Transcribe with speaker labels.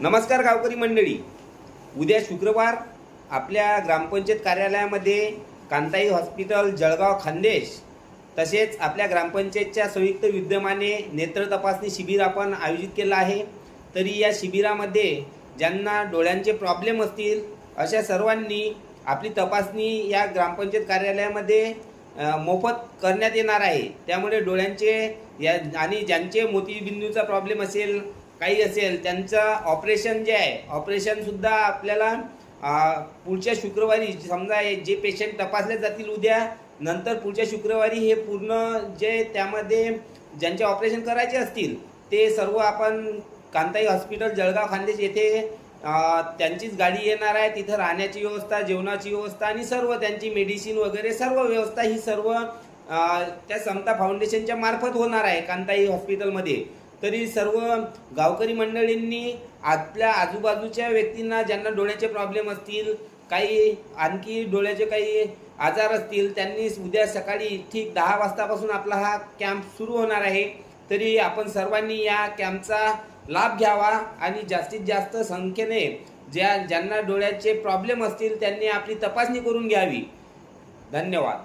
Speaker 1: नमस्कार गावकरी मंडळी. उद्या शुक्रवार आपल्या ग्रामपंचायत कार्यालयामध्ये कांताई हॉस्पिटल जळगाव खानदेश तसेच आपल्या ग्रामपंचायतच्या संयुक्त विद्यमाने नेत्र तपासणी शिबिर आपण आयोजित केलं आहे. तरी या शिबिरामध्ये ज्यांना डोळ्यांचे प्रॉब्लेम असतील अशा सर्वांनी आपली तपासणी या ग्रामपंचायत कार्यालयामध्ये मोफत करण्यात येणार आहे. त्यामुळे डोळ्यांचे या आणि ज्यांचे मोतीबिंदूचा प्रॉब्लेम असेल काही असेल त्यांचं ऑपरेशन जे आहे ऑपरेशनसुद्धा आपल्याला पुढच्या शुक्रवारी समजा हे जे पेशंट तपासले जातील उद्या नंतर पुढच्या शुक्रवारी हे पूर्ण जे त्यामध्ये ज्यांचे ऑपरेशन करायचे असतील ते सर्व आपण कांताई हॉस्पिटल जळगाव खानदेश येथे त्यांचीच गाडी येणार आहे. तिथं राहण्याची व्यवस्था जेवणाची व्यवस्था आणि सर्व त्यांची मेडिसिन वगैरे सर्व व्यवस्था ही सर्व त्या समता फाउंडेशनच्या मार्फत होणार आहे कांताई हॉस्पिटलमध्ये तरी सर्व गावकरी मंडळींनी आपल्या आजूबाजूच्या व्यक्तींना ज्यांना डोळ्याचे प्रॉब्लेम असतील काही आणखी डोळ्याचे काही आजार असतील त्यांनी उद्या सकाळी ठीक दहा वाजतापासून आपला हा कॅम्प सुरू होणार आहे. तरी आपण सर्वांनी या कॅम्पचा लाभ घ्यावा आणि जास्तीत जास्त संख्येने ज्या ज्यांना डोळ्याचे प्रॉब्लेम असतील त्यांनी आपली तपासणी करून घ्यावी. धन्यवाद.